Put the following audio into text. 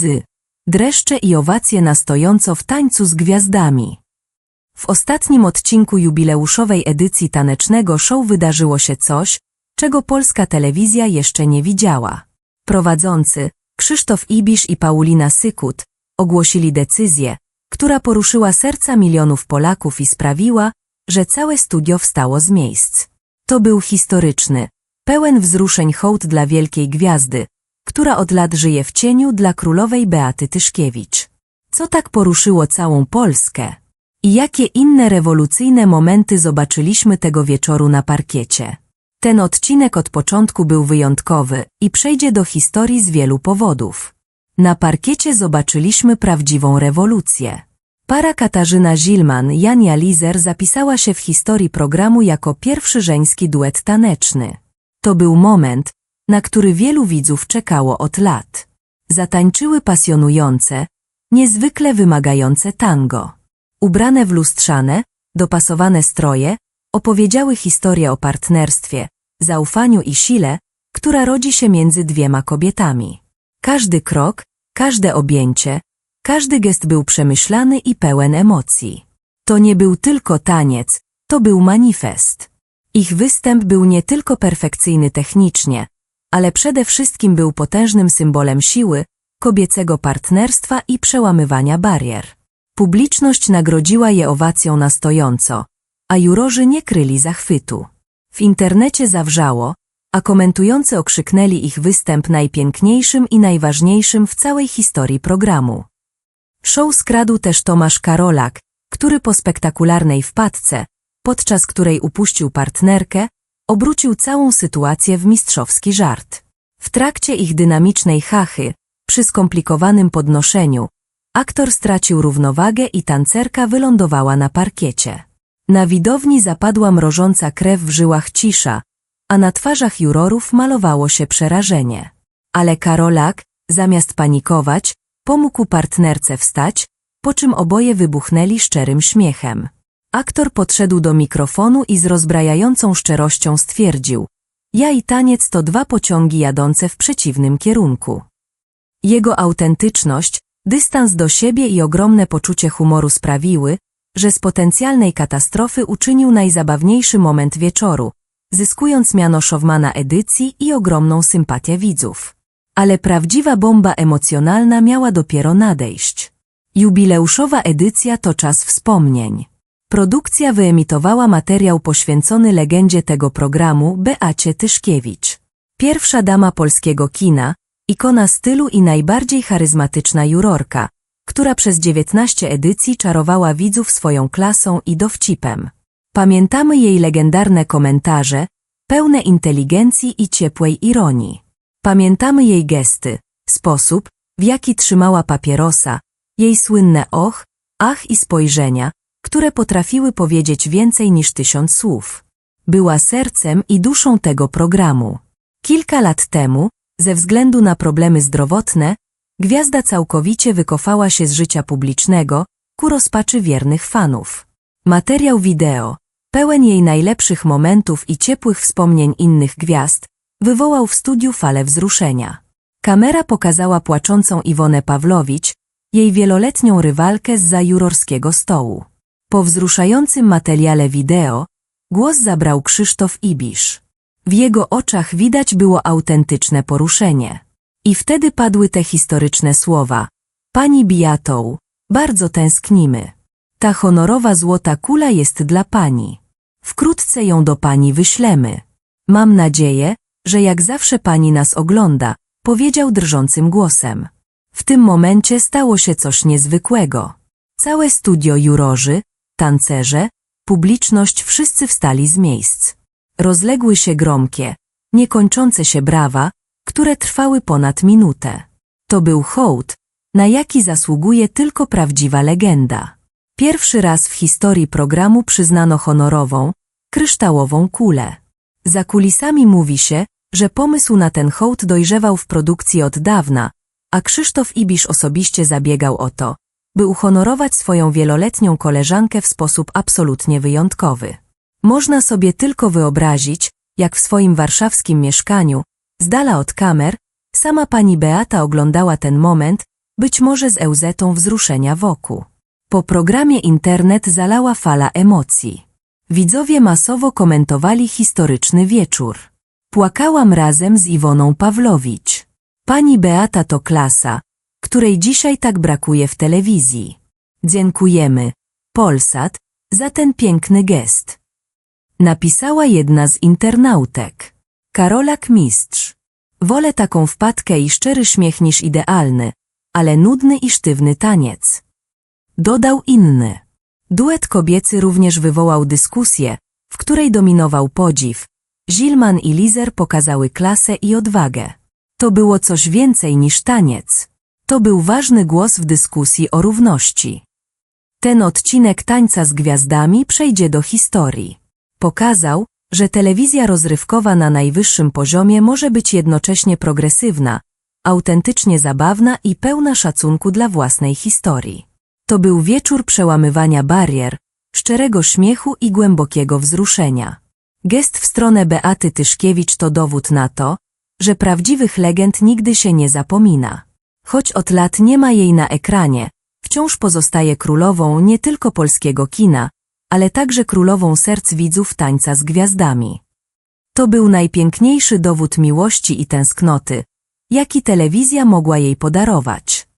łzy, dreszcze i owacje na stojąco w tańcu z gwiazdami. W ostatnim odcinku jubileuszowej edycji tanecznego show wydarzyło się coś, czego polska telewizja jeszcze nie widziała. Prowadzący, Krzysztof Ibisz i Paulina Sykut, ogłosili decyzję, która poruszyła serca milionów Polaków i sprawiła, że całe studio wstało z miejsc. To był historyczny, pełen wzruszeń hołd dla wielkiej gwiazdy, która od lat żyje w cieniu dla królowej Beaty Tyszkiewicz. Co tak poruszyło całą Polskę? I jakie inne rewolucyjne momenty zobaczyliśmy tego wieczoru na parkiecie? Ten odcinek od początku był wyjątkowy i przejdzie do historii z wielu powodów. Na parkiecie zobaczyliśmy prawdziwą rewolucję. Para Katarzyna Zilman Jania Lizer zapisała się w historii programu jako pierwszy żeński duet taneczny. To był moment, na który wielu widzów czekało od lat. Zatańczyły pasjonujące, niezwykle wymagające tango. Ubrane w lustrzane, dopasowane stroje, opowiedziały historię o partnerstwie, zaufaniu i sile, która rodzi się między dwiema kobietami. Każdy krok, każde objęcie, każdy gest był przemyślany i pełen emocji. To nie był tylko taniec, to był manifest. Ich występ był nie tylko perfekcyjny technicznie, ale przede wszystkim był potężnym symbolem siły, kobiecego partnerstwa i przełamywania barier. Publiczność nagrodziła je owacją na stojąco, a jurorzy nie kryli zachwytu. W internecie zawrzało, a komentujący okrzyknęli ich występ najpiękniejszym i najważniejszym w całej historii programu. Show skradł też Tomasz Karolak, który po spektakularnej wpadce, podczas której upuścił partnerkę, obrócił całą sytuację w mistrzowski żart. W trakcie ich dynamicznej chachy, przy skomplikowanym podnoszeniu, aktor stracił równowagę i tancerka wylądowała na parkiecie. Na widowni zapadła mrożąca krew w żyłach cisza, a na twarzach jurorów malowało się przerażenie. Ale Karolak, zamiast panikować, pomógł partnerce wstać, po czym oboje wybuchnęli szczerym śmiechem. Aktor podszedł do mikrofonu i z rozbrajającą szczerością stwierdził, ja i taniec to dwa pociągi jadące w przeciwnym kierunku. Jego autentyczność, dystans do siebie i ogromne poczucie humoru sprawiły, że z potencjalnej katastrofy uczynił najzabawniejszy moment wieczoru, zyskując miano showmana edycji i ogromną sympatię widzów. Ale prawdziwa bomba emocjonalna miała dopiero nadejść. Jubileuszowa edycja to czas wspomnień. Produkcja wyemitowała materiał poświęcony legendzie tego programu Beacie Tyszkiewicz. Pierwsza dama polskiego kina, ikona stylu i najbardziej charyzmatyczna jurorka, która przez 19 edycji czarowała widzów swoją klasą i dowcipem. Pamiętamy jej legendarne komentarze, pełne inteligencji i ciepłej ironii. Pamiętamy jej gesty, sposób, w jaki trzymała papierosa, jej słynne och, ach i spojrzenia, które potrafiły powiedzieć więcej niż tysiąc słów. Była sercem i duszą tego programu. Kilka lat temu, ze względu na problemy zdrowotne, gwiazda całkowicie wykofała się z życia publicznego ku rozpaczy wiernych fanów. Materiał wideo, pełen jej najlepszych momentów i ciepłych wspomnień innych gwiazd, wywołał w studiu falę wzruszenia. Kamera pokazała płaczącą Iwonę Pawlowicz, jej wieloletnią rywalkę z za jurorskiego stołu. Po wzruszającym materiale wideo, głos zabrał Krzysztof Ibisz. W jego oczach widać było autentyczne poruszenie. I wtedy padły te historyczne słowa. Pani Biatą, bardzo tęsknimy. Ta honorowa złota kula jest dla pani. Wkrótce ją do pani wyślemy. Mam nadzieję, że jak zawsze pani nas ogląda, powiedział drżącym głosem. W tym momencie stało się coś niezwykłego. Całe studio jurorzy, tancerze, publiczność wszyscy wstali z miejsc. Rozległy się gromkie, niekończące się brawa, które trwały ponad minutę. To był hołd, na jaki zasługuje tylko prawdziwa legenda. Pierwszy raz w historii programu przyznano honorową, kryształową kulę. Za kulisami mówi się, że pomysł na ten hołd dojrzewał w produkcji od dawna, a Krzysztof Ibisz osobiście zabiegał o to, by uhonorować swoją wieloletnią koleżankę w sposób absolutnie wyjątkowy. Można sobie tylko wyobrazić, jak w swoim warszawskim mieszkaniu, z dala od kamer, sama pani Beata oglądała ten moment, być może z Euzetą wzruszenia wokół. Po programie internet zalała fala emocji. Widzowie masowo komentowali historyczny wieczór. Płakałam razem z Iwoną Pawlowicz. Pani Beata to klasa, której dzisiaj tak brakuje w telewizji. Dziękujemy, Polsat, za ten piękny gest. Napisała jedna z internautek. Karolak Mistrz. Wolę taką wpadkę i szczery śmiech niż idealny, ale nudny i sztywny taniec. Dodał inny. Duet kobiecy również wywołał dyskusję, w której dominował podziw. Zilman i Lizer pokazały klasę i odwagę. To było coś więcej niż taniec. To był ważny głos w dyskusji o równości. Ten odcinek tańca z gwiazdami przejdzie do historii. Pokazał, że telewizja rozrywkowa na najwyższym poziomie może być jednocześnie progresywna, autentycznie zabawna i pełna szacunku dla własnej historii. To był wieczór przełamywania barier, szczerego śmiechu i głębokiego wzruszenia. Gest w stronę Beaty Tyszkiewicz to dowód na to, że prawdziwych legend nigdy się nie zapomina. Choć od lat nie ma jej na ekranie, wciąż pozostaje królową nie tylko polskiego kina, ale także królową serc widzów tańca z gwiazdami. To był najpiękniejszy dowód miłości i tęsknoty, jaki telewizja mogła jej podarować.